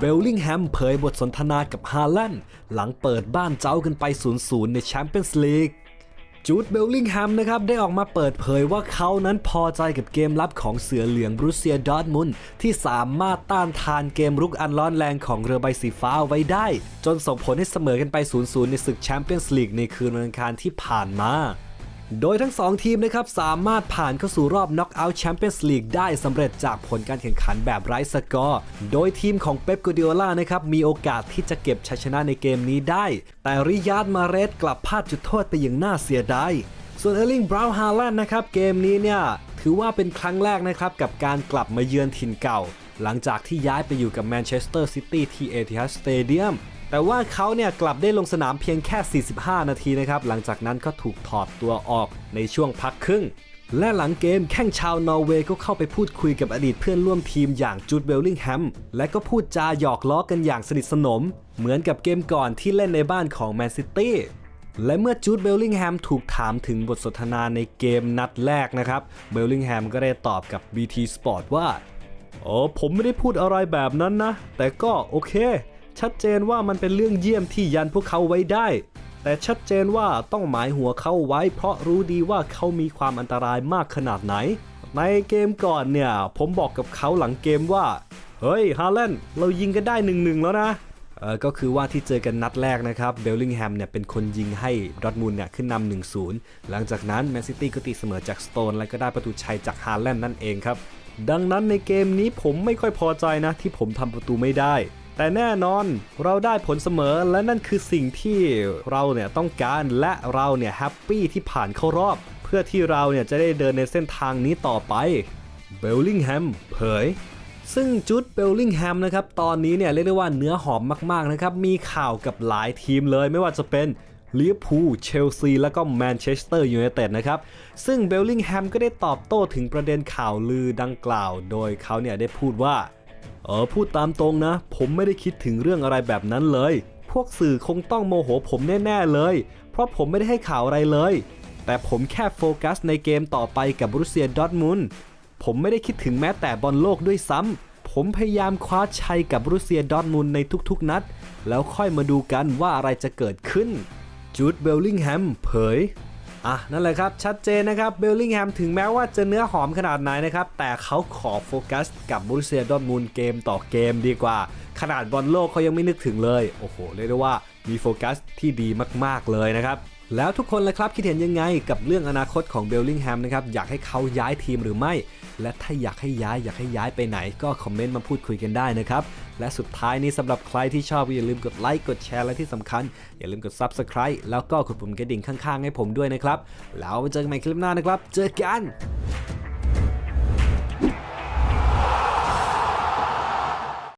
เบลลิงแฮมเผยบทสนทนากับฮาแลนด์หลังเปิดบ้านเจ้ากันไป 0-0 ในแชมเปี้ยนส์ลีกจูดเบลลิงแฮมนะครับได้ออกมาเปิดเผยว่าเขานั้นพอใจกับเกมรับของเสือเหลืองบรูเซียดอร์ทมุนที่สามารถต้านทานเกมรุกอันร้อนแรงของเรือใบสีฟ้าเอาไว้ได้ จนส่งผลให้เสมอกันไป 0-0 ในศึกแชมเปี้ยนส์ลีกในคืนวันอังคารที่ผ่านมา โดยทั้ง 2 ทีมนะครับสามารถผ่านเข้าสู่รอบน็อกเอาท์แชมเปี้ยนส์ลีกได้สำเร็จจากผลการแข่งขันแบบไร้สกอร์ โดยทีมของเป๊ปกูดิโอล่านะครับมีโอกาสที่จะเก็บชัยชนะในเกมนี้ได้ แต่ริยาดมาเรสกลับพลาดจุดโทษไปอย่างน่าเสียดาย ส่วนเออร์ลิงบราวน์ฮาแลนด์นะครับเกมนี้เนี่ยถือว่าเป็นครั้งแรกนะครับกับการกลับมาเยือนถิ่นเก่า หลังจากที่ย้ายไปอยู่กับแมนเชสเตอร์ซิตี้ที่เอทิฮัดสเตเดียม แต่ว่าเขาเนี่ยกลับได้ลงสนามเพียงแค่ 45 นาทีนะครับ หลังจากนั้นก็ถูกถอดตัวออกในช่วงพักครึ่ง และหลังเกมแข้งชาวนอร์เวย์ก็เข้าไปพูดคุยกับอดีตเพื่อนร่วมทีมอย่างจูดเบลลิงแฮม และก็พูดจาหยอกล้อกันอย่างสนิทสนม เหมือนกับเกมก่อนที่เล่นในบ้านของแมนซิตี้และเมื่อจูดเบลลิงแฮมถูกถามถึงบทสนทนาในเกมนัดแรกนะครับ เบลลิงแฮมก็ได้ตอบกับ BT Sport ว่าอ๋อผมไม่ได้พูดอะไรแบบนั้นนะ แต่ก็โอเค ชัดเจนว่ามันเป็นเรื่องเยี่ยมที่ยันพวกเขาไว้ได้ แต่ชัดเจนว่าต้องหมายหัวเขาไว้ เพราะรู้ดีว่าเขามีความอันตรายมากขนาดไหน ในเกมก่อนเนี่ย ผมบอกกับเขาหลังเกมว่า เฮ้ยฮาแลนด์เรายิงกันได้หนึ่งหนึ่งแล้วนะเออก็คือว่าที่เจอกันนัดแรกนะครับเบลลิงแฮมเนี่ยเป็นคนยิงให้ดอทมุนด์เนี่ยขึ้นนำ1-0 หลังจากนั้นแมนซิตี้ก็ตีเสมอจากสโตน และก็ได้ประตูชัยจากฮาแลนด์นั่นเองครับ ดังนั้นในเกมนี้ผมไม่ค่อยพอใจนะที่ผมทำประตูไม่ได้ แต่แน่นอนเราได้ผลเสมอและนั่นคือสิ่งที่เราเนี่ยต้องการและเราเนี่ยแฮปปี้ที่ผ่านเข้ารอบ เพื่อที่เราเนี่ยจะได้เดินในเส้นทางนี้ต่อไปเบลลิงแฮมเผยซึ่งจุดเบลลิงแฮมนะครับตอนนี้เนี่ยเรียกได้ว่าเนื้อหอมมากๆนะครับมีข่าวกับหลายทีมเลยไม่ว่าจะเป็นลิเวอร์พูลเชลซี แล้วก็แมนเชสเตอร์ยูไนเต็ดนะครับ ซึ่งเบลลิงแฮมก็ได้ตอบโต้ถึงประเด็นข่าวลือดังกล่าว โดยเขาเนี่ยได้พูดว่า เออพูดตามตรงนะ ผมไม่ได้คิดถึงเรื่องอะไรแบบนั้นเลย พวกสื่อคงต้องโมโหผมแน่ๆเลย เพราะผมไม่ได้ให้ข่าวอะไรเลย แต่ผมแค่โฟกัสในเกมต่อไปกับบรูเซียดอทมุนผมไม่ได้คิดถึงแม้แต่บอลโลกด้วยซ้ำ ผมพยายามคว้าชัยกับบรูเซียดอทมุนในทุกๆนัด แล้วค่อยมาดูกันว่าอะไรจะเกิดขึ้นจูดเบลลิงแฮมเผย อะนั่นแหละครับ ชัดเจนนะครับเบลลิงแฮมถึงแม้ว่าจะเนื้อหอมขนาดไหนนะครับ แต่เขาขอโฟกัสกับบรูเซียดอทมูลเกมต่อเกมดีกว่า ขนาดบอลโลกเขายังไม่นึกถึงเลย โอ้โห เรียกได้ว่า มีโฟกัสที่ดีมากๆเลยนะครับ แล้วทุกคนล่ะครับคิดเห็นยังไงกับเรื่องอนาคตของเบลลิงแฮมนะครับอยากให้เขาย้ายทีมหรือไม่ และถ้าอยากให้ย้ายอยากให้ย้ายไปไหน ก็คอมเมนต์มาพูดคุยกันได้นะครับ และสุดท้ายนี้สำหรับใครที่ชอบอย่าลืมกดไลค์กดแชร์และที่สำคัญ อย่าลืมกด Subscribe แล้วก็กดปุ่มกระดิ่งข้างๆ ให้ผมด้วยนะครับแล้วไว้เจอกันใหม่คลิปหน้านะครับ เจอกัน